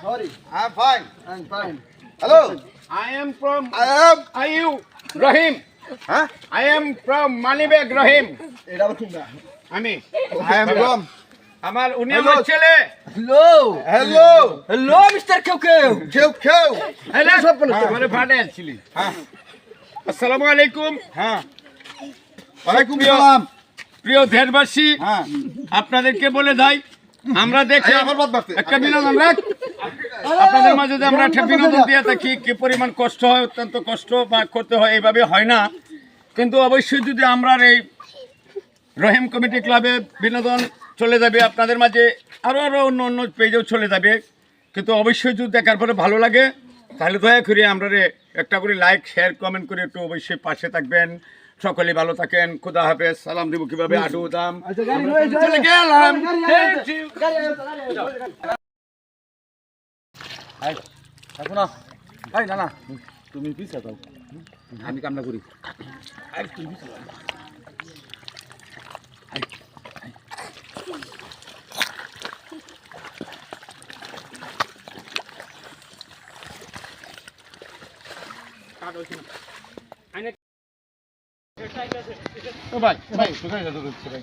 Sorry, I'm fine. I'm fine. Hello. I am from I am. Ayu Rahim. Huh? I am from Manibag Rahim. এটা ঠিক না। আমি I am from. আমার উনি Hello. আমার ছেলে Hello. Hello. Hello, Mr. কেউ কেউ। কেউ কেউ হ্যালো আমার ভাড়া আসছিলি হ্যাঁ আসসালামু আলাইকুম হ্যাঁ ওয়ালাইকুম সালাম প্রিয় দেশবাসী হ্যাঁ আপনাদেরকে বলে যাই আমরা দেখে এই আমার বাদ বাড়তে। একটা বিনোদন রাখ আপনাদের মাঝে যদি আমরা একটা বিনোদন দিয়ে থাকি কি পরিমাণ কষ্ট হয় অত্যন্ত কষ্ট বা করতে হয় এইভাবে হয় না কিন্তু অবশ্যই যদি আমরা এই রহিম কমিটি ক্লাবে বিনোদন চলে যাবে আপনাদের মাঝে আরও আরও অন্য অন্য পেজেও চলে যাবে কিন্তু অবশ্যই যদি দেখার পরে ভালো লাগে তাহলে দয়া করে আমরা রে একটা করে লাইক শেয়ার কমেন্ট করে একটু অবশ্যই পাশে থাকবেন সকলে ভালো থাকেন খুদা হাফেজ সালাম দিব কীভাবে আডু দাম গাড়ি। থাকো না এই না না। তুমি পিছিয়ে আমি কামনা করি। ভাই ভাই কোথায় যাচ্ছ ভাই।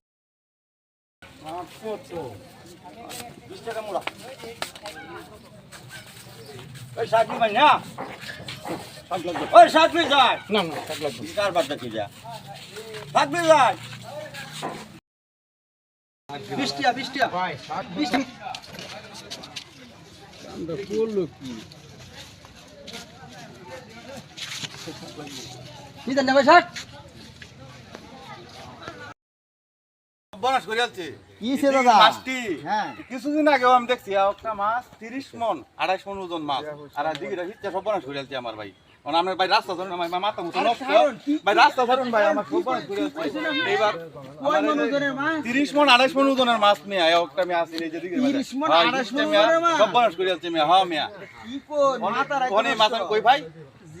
বিশ টাকা মোড়া ওই শাক নিবাই না ওই শাক নিয়ে যায় না না থাক লাগবে কার বাদ দেখি যা শাক নিয়ে যায়। নিতেন না ভাই ষাট? বনাস করে আলছে কি সে দাদা? মাছটি হ্যাঁ। কিছুদিন আগেও আমি দেখছি একটা মাছ তিরিশ মন আড়াইশ মন ওজন মাছ আর দিঘিটা হিচ্ছে সব বনাস করে আলছে আমার ভাই আমার ভাই রাস্তা ধরুন আমার মাথা মুতো নষ্ট ভাই রাস্তা ধরুন ভাই আমার করে আলছে এইবার তিরিশ মন আড়াইশ মন ওজনের মাছ নিয়ে আয় একটা আমি আসি এই যে দিঘির মাঝে। 30 মণ, হ্যাঁ, 28 হিচ্ছে মণ মিয়া, ওজনের মাছ? সব বনাস করে আলছে মিয়া হ্যাঁ মিয়া মাথা। কই ভাই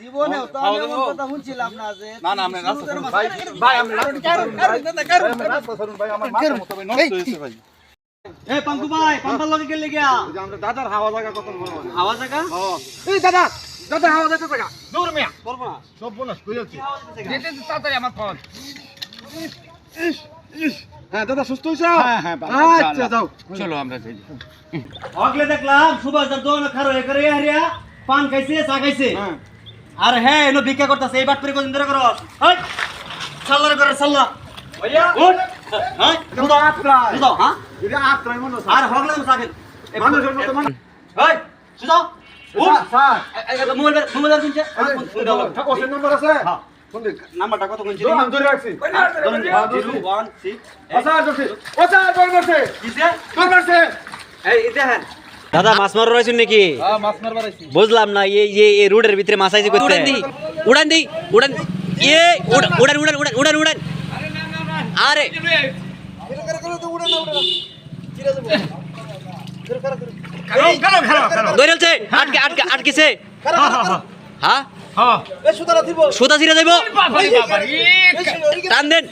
জীবনেও তো আমি এমন কথা শুনছিলাম না যে না না আমি রাস্তা সমুদ্রের ধরুন মাছ- ভাই ভাই আমি রাস্তা কারণ, ভাই কারণ, ভাই, আমি রাস্তা ধরুন ভাই আমার মাথা মুতো নষ্ট হয়েছে ভাই। এ পাঙ্কু ভাই পাম্পার লগে গেলে গিয়া। আমরা দাদার হাওয়া কত বড়। হাওয়া জায়গা? এই দাদা দাদা হাওয়া যাচ্ছে টাকা দূর মিয়া। করব না। সব বোনাস করে যেতে তাড়াতাড়ি আমার ফোন। হ্যাঁ দাদা সুস্থ হয়েছ হ্যাঁ হ্যাঁ আচ্ছা যাও। চলো আমরা যাই। আগলে দেখলাম সুভাষ দার দোকানে খারো এ করে হারিয়া পান খাইছে চা খাইছে। হ্যাঁ। আর হ্যাঁ এনো ভিক্ষা করতেছে এই বাট করে কোন ধরে করো? হাই সাল্লার করে সাল্লা। ভাইয়া উঠ। হ্যাঁ এটা আত্রায় সুদাও হ্যাঁ? এটা আত্রায় মনে আর হগলে চা খাই মানুষের মতো মানুষ। হাই আছে? হ্যাঁ। কোন নাম্বারটা কত কিনছে? দো আমি ধরে রাখছি। ওয়ান সিক্স ও স্যার ধরছি ও স্যার ধরে ধরছে কিসে? ধরে ধরছে এই দেখেন। দাদা মাছ মারো রয়েছেন নাকি? হ্যাঁ মাছ মারবার আইছি বুঝলাম না এই যে এই রোডের ভিতরে মাছ আইছে করতে উড়ান দি উড়ান দি উড়ান এ উড়ান উড়ান উড়ান উড়ান উড়ান উড়ান। আরে দৌড়ালছে আটকে আটকে আটকেছে। হ্যাঁ? হ্যাঁ সুতা ছিঁড়ে যাইব। টান দেন।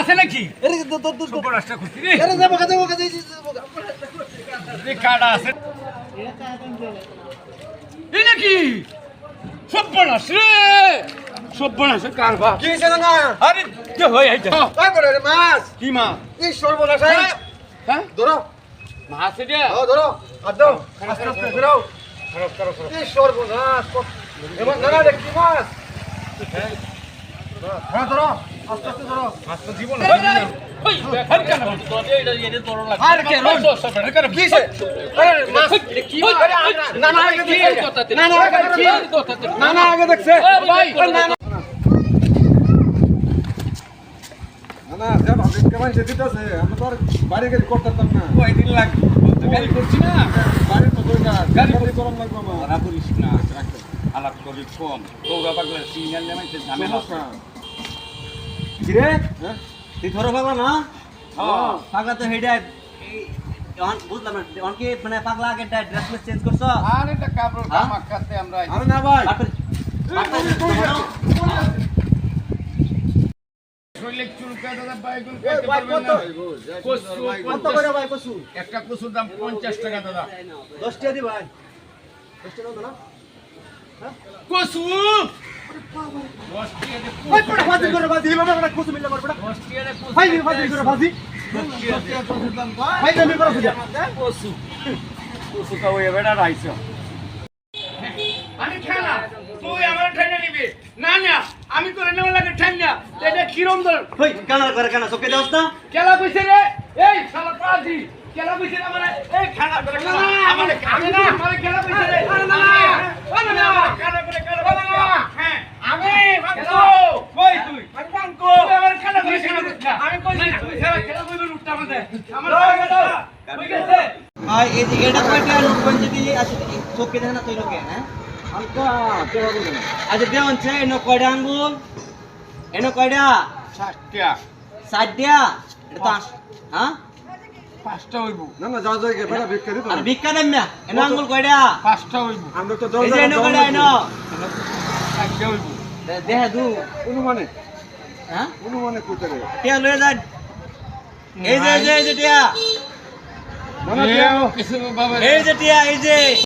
আছে নাকি? কার্ড আছে। এই নাকি সব্যনাশ রে! সব্যনাশ কার বাপ? কি হইছে না আরে যে হই আইছে। তারপরে রে মাছ। কি মা এই সর্বনাশ হ্যাঁ? হ্যাঁ? ধরো। মাছ এটা ও ধরো আর দাও আস্তে আস্তে ধরো এই সর্বনাশ এবার না না দেখি মাছ? হ্যাঁ ধরো। আস্তে আস্তে ধরো মাছ তো জীবন ওই দেখেন কেন আর কে রোজ সবের করে কি হইছে আরে মাছ কি না। না আগে দেখছে না যা আমরা তো বাড়ি গাড়ি করতাম না কয়দিন লাগবে করছি না বাড়ির গাড়ি গাড়ি করম লাগবে আমার ওরা করিস না করি সিগন্যাল মানে ঝামেলা কিরে? তুই ধরো পাগলা না? হ্যাঁ। পাগলা তো হেডে বুঝলাম না অনকে মানে পাগলা আগে ড্রেস চেঞ্জ করছ? আরে এটা কাপড় কামাক কাতে আমরা আরে না ভাই। শরীরে চুলকা দাদা বাইগুন খাইতে পারবেন না। কচু কত করে ভাই কসু একটা কচুর দাম পঞ্চাশ টাকা দাদা। দশ টাকা দি ভাই। দশ টাকা কচু। আমি ঠেলা তুই আমার ঠেলে নিবি। না না আমি করে নেওয়া লাগে এটা কিরম হই কানার করে কানা? চোখে দাও না? কেলা কইছে রে? এই শালা পাজি। কেলা কইছে রে এই খানা করে আমারে না আমারে কেলা কইছে রে না না না না খানা করে কেলা কইছে হ্যাঁ আমি বাঙ্কো কই তুই আমি বাঙ্কো তুই আমার খানা করে খানা করছিস আমি কইছি তুই সারা খেলা কইবে এই যে এটা কয়টা লোক যদি আছে চোখে দেখে না তুই লোকে হ্যাঁ আচ্ছা দেওয়ান চাই এনো কয়টা আঙ্গুল এনো কয়টা ষাটটা ষাট দিয়া এটা তো হ্যাঁ পাঁচটা হইব না না যা যাই গে ভিক্ষা দিত আর ভিক্ষা দেন না এনো আঙ্গুল কয়টা পাঁচটা হইব আমরা তো এই যে কয়টা এনো চারটা হইব দে- দু অনুমানে হ্যাঁ অনুমানে কইতে রে টিয়া লয়ে যান এই যে এই যে এই যে টিয়া না না কিছু বাবা এই যে টিয়া এই যে